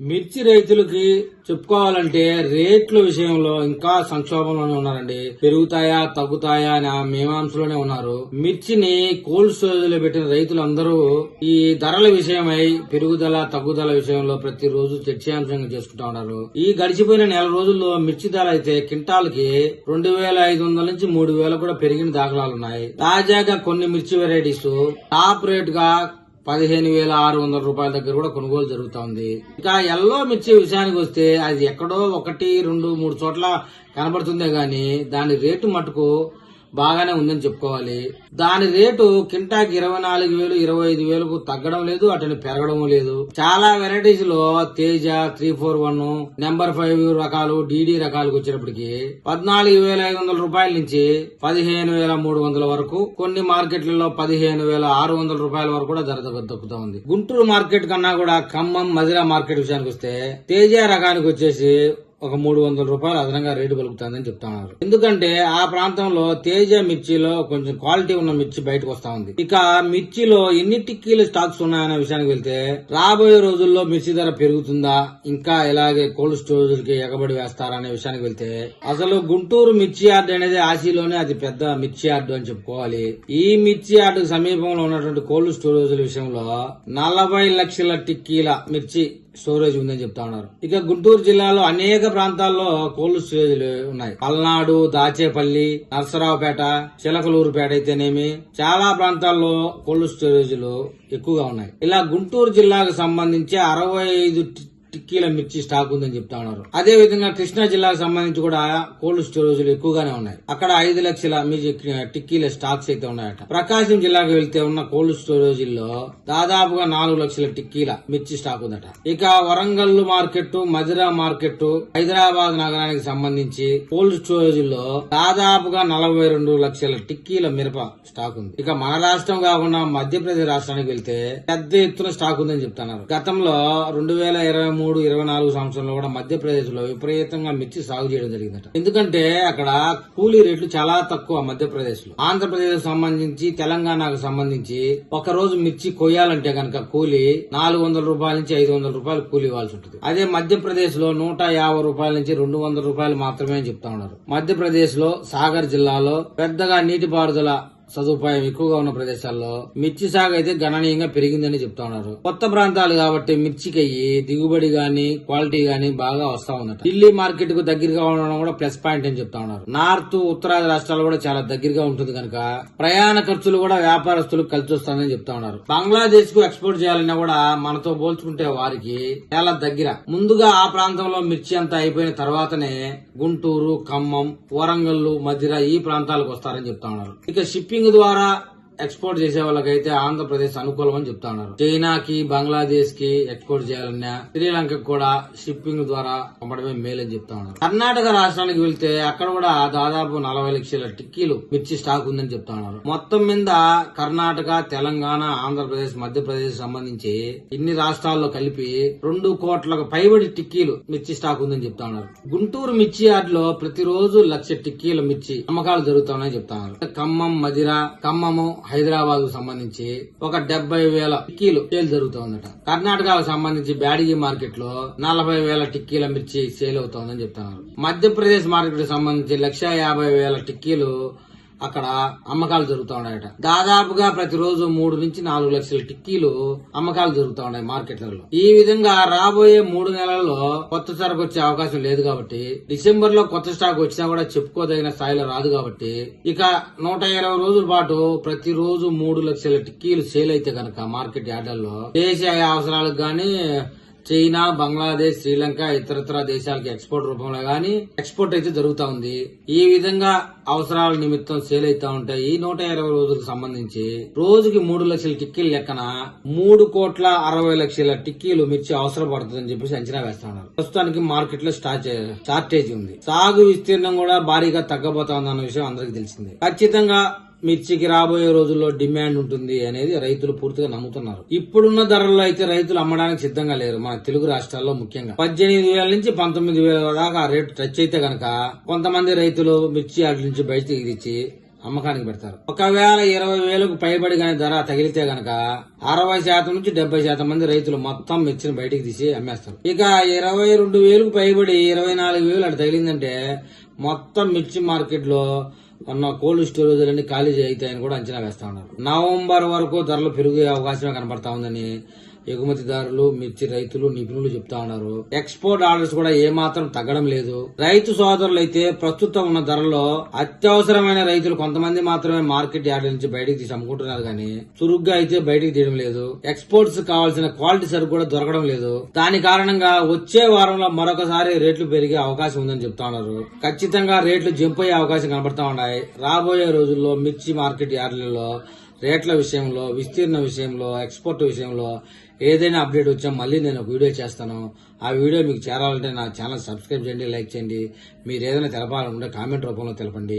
మిర్చి రైతులకి చెప్పుకోవాలంటే రేట్ల విషయంలో ఇంకా సంక్షోభంలోనే ఉన్నారండి. పెరుగుతాయా తగ్గుతాయా అని ఆ మీమాంసలోనే ఉన్నారు. మిర్చిని కోల్డ్ స్టోరేజ్లో పెట్టిన రైతులందరూ ఈ ధరల విషయమై పెరుగుదల తగ్గుదల విషయంలో ప్రతిరోజు చర్చాంశంగా చేసుకుంటా ఉన్నారు. ఈ గడిచిపోయిన నెల రోజుల్లో మిర్చి ధర అయితే కింటాల్కి రెండు వేల ఐదు వందల నుంచి మూడు వేలు కూడా పెరిగిన దాఖలాలు ఉన్నాయి. తాజాగా కొన్ని మిర్చి వెరైటీస్ టాప్ రేట్గా పదిహేను వేల ఆరు వందల రూపాయల దగ్గర కూడా కొనుగోలు జరుగుతోంది. ఇంకా ఎల్లో మిర్చి విషయానికి వస్తే అది ఎక్కడో ఒకటి రెండు మూడు చోట్ల కనబడుతుందే గాని దాని రేటు మటుకు బాగానే ఉందని చెప్పుకోవాలి. దాని రేటు కింటాకి ఇరవై నాలుగు వేలు ఇరవై ఐదు వేలకు తగ్గడం లేదు అటు పెరగడం లేదు. చాలా వెరైటీస్లో Teja three four one number five రకాలు డిడి రకాలకు వచ్చినప్పటికి పద్నాలుగు వేల ఐదు వందల రూపాయల నుంచి పదిహేను వేల మూడు వందల వరకు కొన్ని మార్కెట్లలో పదిహేను వేల ఆరు వందల రూపాయల వరకు కూడా ధర దొ- ఉంది. గుంటూరు మార్కెట్ కన్నా కూడా ఖమ్మం మదిరా మార్కెట్ విషయానికి వస్తే తేజ రకానికి వచ్చేసి ఒక మూడు వందల రూపాయలు అదనంగా రేటు పలుకుతుందని చెప్తున్నారు ఎందుకంటే ఆ ప్రాంతంలో తేజ మిర్చిలో కొంచెం క్వాలిటీ ఉన్న మిర్చి బయటకు వస్తా ఉంది. ఇక మిర్చిలో ఎన్ని టిక్కీలు స్టాక్స్ ఉన్నాయనే విషయానికి వెళ్తే రాబోయే రోజుల్లో మిర్చి ధర పెరుగుతుందా ఇంకా ఇలాగే కోల్డ్ స్టోరేజ్కి ఎగబడి వేస్తారా అనే విషయానికి వెళ్తే అసలు గుంటూరు మిర్చి యార్డ్ అనేది ఆసిలోనే అది పెద్ద మిర్చి యార్డ్ అని చెప్పుకోవాలి. ఈ మిర్చి యార్డ్ సమీపంలో ఉన్నటువంటి కోల్డ్ స్టోరేజ్ విషయంలో నలభై లక్షల టిక్కీల మిర్చి స్టోరేజ్ ఉందని చెప్తా ఉన్నారు. ఇక గుంటూరు జిల్లాలో అనేక ప్రాంతాల్లో కోల్డ్ స్టోరేజ్లు ఉన్నాయి. పల్నాడు దాచేపల్లి నర్సరావుపేట చిలకలూరుపేట అయితేనేమి చాలా ప్రాంతాల్లో కోల్డ్ స్టోరేజ్లు ఎక్కువగా ఉన్నాయి. ఇలా గుంటూరు జిల్లాకు సంబంధించి అరవై ఐదు టిక్కీల మిర్చి స్టాక్ ఉందని చెప్తా ఉన్నారు. అదే విధంగా కృష్ణా జిల్లాకు సంబంధించి కూడా కోల్డ్ స్టోరేజ్లు ఎక్కువగానే ఉన్నాయి. అక్కడ ఐదు లక్షల టిక్కీల స్టాక్స్ అయితే ఉన్నాయట. ప్రకాశం జిల్లాకు వెళ్తే ఉన్న కోల్డ్ స్టోరేజీల్లో దాదాపుగా నాలుగు లక్షల టిక్కీల మిర్చి స్టాక్ ఉందట. ఇక వరంగల్ మార్కెట్ మధిరా మార్కెట్ హైదరాబాద్ నగరానికి సంబంధించి కోల్డ్ స్టోరేజీల్లో దాదాపుగా నలభై రెండు లక్షల టిక్కీల మిరప స్టాక్ ఉంది. ఇక మన రాష్ట్రం కాకుండా మధ్యప్రదేశ్ రాష్ట్రానికి వెళ్తే పెద్ద ఎత్తున స్టాక్ ఉందని చెప్తున్నారు. గతంలో రెండు వేల ఇరవై మూడు ఇరవై నాలుగు సంవత్సరంలో కూడా మధ్యప్రదేశ్లో విపరీతంగా మిర్చి సాగు చేయడం జరిగిందట. ఎందుకంటే అక్కడ కూలీ రేట్లు చాలా తక్కువ మధ్యప్రదేశ్లో ఆంధ్రప్రదేశ్ సంబంధించి తెలంగాణకు సంబంధించి ఒక రోజు మిర్చి కొయ్యాలంటే గనక కూలీ నాలుగు వందల రూపాయల నుంచి ఐదు వందల రూపాయలు కూలీ ఇవ్వాల్సి ఉంటుంది. అదే మధ్యప్రదేశ్లో నూట యాభై రూపాయల నుంచి రెండు వందల రూపాయలు మాత్రమే అని చెప్తా ఉన్నారు. మధ్యప్రదేశ్లో సాగర్ జిల్లాలో పెద్దగా నీటిపారుదల సదుపాయం ఎక్కువగా ఉన్న ప్రదేశాల్లో మిర్చి సాగు అయితే గణనీయంగా పెరిగిందని చెప్తా ఉన్నారు. కొత్త ప్రాంతాలు కాబట్టి మిర్చికి అయ్యి దిగుబడి గాని క్వాలిటీ గాని బాగా వస్తా ఉందట. ఢిల్లీ మార్కెట్కు దగ్గరగా ఉండడం కూడా ప్లస్ పాయింట్ అని చెప్తా ఉన్నారు. నార్త్ ఉత్తరాది రాష్ట్రాలు కూడా చాలా దగ్గరగా ఉంటుంది కనుక ప్రయాణ ఖర్చులు కూడా వ్యాపారస్తులకు కలిసి వస్తుందని చెప్తా ఉన్నారు. బంగ్లాదేశ్కు ఎక్స్పోర్ట్ చేయాలన్నా కూడా మనతో పోల్చుకుంటే వారికి చాలా దగ్గర. ముందుగా ఆ ప్రాంతంలో మిర్చి అంతా అయిపోయిన తర్వాతనే గుంటూరు ఖమ్మం వరంగల్లు మధిర ఈ ప్రాంతాలకు వస్తారని చెప్తా ఉన్నారు. ఇక షిప్పింగ్ ద్వారా ఎక్స్పోర్ట్ చేసే వాళ్ళకైతే ఆంధ్రప్రదేశ్ అనుకూలం అని చెప్తా ఉన్నారు. చైనాకి బంగ్లాదేశ్కి ఎక్స్పోర్ట్ చేయాలన్నా శ్రీలంకకు కూడా షిప్పింగ్ ద్వారా పంపడమే మేలని చెప్తా ఉన్నారు. కర్ణాటక రాష్ట్రానికి వెళ్తే అక్కడ కూడా దాదాపు నలభై లక్షల టిక్కీలు మిర్చి స్టాక్ ఉందని చెప్తా ఉన్నారు. మొత్తం మీద కర్ణాటక తెలంగాణ ఆంధ్రప్రదేశ్ మధ్యప్రదేశ్ సంబంధించి ఇన్ని రాష్ట్రాల్లో కలిపి రెండు కోట్లకు పైబడి టిక్కీలు మిర్చి స్టాక్ ఉందని చెప్తా ఉన్నారు. గుంటూరు మిర్చి యార్డ్లో ప్రతిరోజు లక్ష టిక్కీల మిర్చి అమ్మకాలు జరుగుతున్నాయని చెప్తా ఉన్నారు. ఖమ్మం మదిర ఖమ్మము హైదరాబాద్కు సంబంధించి ఒక డెబ్బై వేల టిక్కీలు సేల్ జరుగుతోందట. కర్ణాటకకు సంబంధించి బ్యాడిగి మార్కెట్లో నలభై వేల టిక్కీల మిర్చి సేల్ అవుతోందని చెప్తున్నారు. మధ్యప్రదేశ్ మార్కెట్ సంబంధించి లక్ష యాభై వేల టిక్కీలు అక్కడ అమ్మకాలు జరుగుతూ ఉన్నాయట. దాదాపుగా ప్రతిరోజు మూడు నుంచి నాలుగు లక్షల టిక్కీలు అమ్మకాలు జరుగుతూ ఉన్నాయి మార్కెట్లలో. ఈ విధంగా రాబోయే మూడు నెలల్లో కొత్త సరకు వచ్చే అవకాశం లేదు కాబట్టి డిసెంబర్లో కొత్త స్టాక్ వచ్చినా కూడా చెప్పుకోదగిన స్థాయిలో రాదు కాబట్టి ఇక నూట ఇరవై రోజుల పాటు ప్రతిరోజు మూడు లక్షల టిక్కీలు సేల్ అయితే గనక మార్కెట్ యార్డల్లో దేశీయ అవసరాలకు గానీ చైనా బంగ్లాదేశ్ శ్రీలంక ఇతరత్ర దేశాలకు ఎక్స్పోర్ట్ రూపంలో గానీ ఎక్స్పోర్ట్ అయితే జరుగుతా ఉంది. ఈ విధంగా అవసరాల నిమిత్తం సేల్ అవుతా ఉంటాయి. ఈ నూట ఇరవై రోజులకు సంబంధించి రోజుకి మూడు లక్షల టిక్కీలు లెక్కన మూడు కోట్ల అరవై లక్షల టిక్కీలు మిర్చి అవసరం పడుతుందని చెప్పేసి అంచనా వేస్తున్నారు. ప్రస్తుతానికి మార్కెట్లో షార్టేజ్ ఉంది. సాగు విస్తీర్ణం కూడా భారీగా తగ్గబోతా విషయం అందరికి తెలిసిందే. ఖచ్చితంగా మిర్చికి రాబోయే రోజుల్లో డిమాండ్ ఉంటుంది అనేది రైతులు పూర్తిగా నమ్ముతున్నారు. ఇప్పుడున్న ధరల్లో అయితే రైతులు అమ్మడానికి సిద్ధంగా లేరు. మన తెలుగు రాష్ట్రాల్లో ముఖ్యంగా. పద్దెనిమిది వేల నుంచి పంతొమ్మిది వేల దాకా ఆ రేటు టచ్ అయితే గనక కొంతమంది రైతులు మిర్చి అటు నుంచి బయటకు తెచ్చి అమ్మకానికి పెడతారు. ఒకవేళ ఇరవై వేలకు పైబడి గాని ధర తగిలితే గనక అరవై శాతం నుంచి డెబ్బై శాతం మంది రైతులు మొత్తం మిర్చిని బయటికి తీసి అమ్మేస్తారు. ఇక ఇరవై రెండు వేలకు పైబడి ఇరవై నాలుగు వేలు అటు తగిలిందంటే మొత్తం మిర్చి మార్కెట్లో ఉన్న కోల్డ్ స్టోరేజ్లన్నీ ఖాళీ అవుతాయని కూడా అంచనా వేస్తా ఉన్నారు. నవంబర్ వరకు ధరలు పెరిగే అవకాశమే కనబడతా ఉందని ఎగుమతిదారులు మిర్చి రైతులు నిపుణులు చెప్తా ఉన్నారు. ఎక్స్పోర్ట్ ఆర్డర్స్ కూడా ఏమాత్రం తగ్గడం లేదు. రైతు సోదరులు అయితే ప్రస్తుతం ఉన్న ధరలో అత్యవసరమైన రైతులు కొంతమంది మాత్రమే మార్కెట్ యార్డ్ నుంచి బయటికి తీసి అమ్ముకుంటున్నారు కానీ చురుగ్గా అయితే బయటికి తీయడం లేదు. ఎక్స్పోర్ట్స్ కావాల్సిన క్వాలిటీ సరుకు కూడా దొరకడం లేదు. దాని కారణంగా వచ్చే వారంలో మరొకసారి రేట్లు పెరిగే అవకాశం ఉందని చెప్తా ఉన్నారు. ఖచ్చితంగా రేట్లు జంప్ అయ్యే అవకాశం కనబడతా ఉన్నాయి. రాబోయే రోజుల్లో మిర్చి మార్కెట్ యార్డులలో రేట్ల విషయంలో విస్తీర్ణ విషయంలో ఎక్స్పోర్ట్ విషయంలో ఏదైనా అప్డేట్ వచ్చా మళ్ళీ నేను ఒక వీడియో చేస్తాను. ఆ వీడియో మీకు చేరాలంటే నా ఛానల్ సబ్స్క్రైబ్ చేయండి లైక్ చేయండి. మీరు ఏదైనా తెలపాలనుకుంటే కామెంట్ రూపంలో తెలపండి.